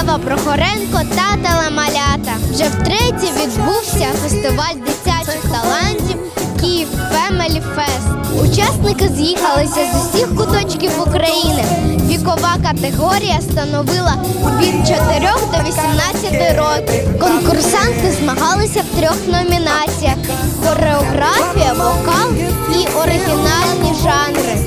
Єва Прохоренко та телемалята. Вже втретє відбувся фестиваль дитячих талантів Київ Family Fest. Учасники з'їхалися з усіх куточків України. Вікова категорія становила від 4 до 18 років. Конкурсанти змагалися в трьох номінаціях: хореографія, вокал і оригінальні жанри.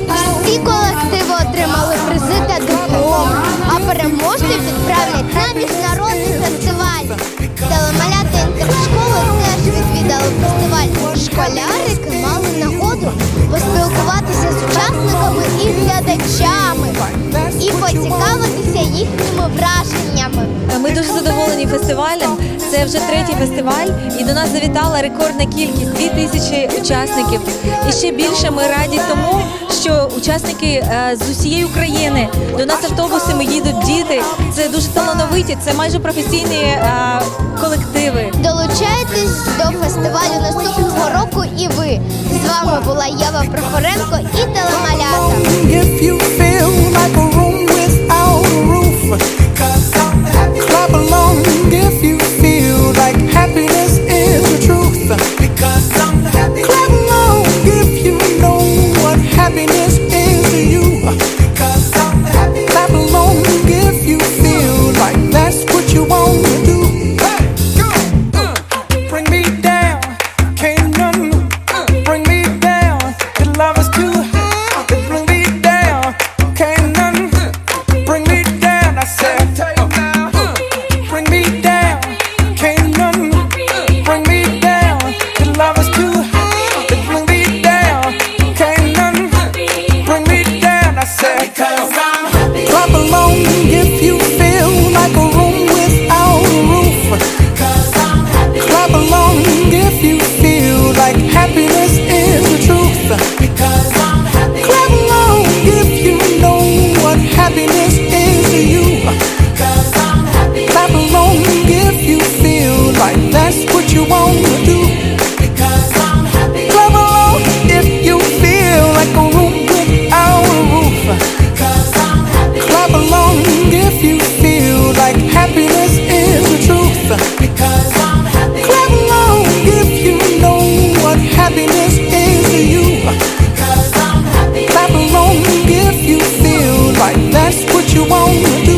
Переможців відправлять на міжнародний фестиваль. Телемаляти інтершколи теж відвідали фестиваль. Школярики мали нагоду поспілкуватися з учасниками і глядачами і поцікавитися їхніми враженнями. Ми дуже задоволені фестивалем. Це вже третій фестиваль, і до нас завітала рекордна кількість 2000 учасників. І ще більше ми раді тому, що учасники е, з усієї України до нас автобусами їдуть діти. Це дуже талановиті, це майже професійні е, колективи. Долучайтесь до фестивалю наступного року і ви. З вами була Єва Прохоренко і телемалята. What you want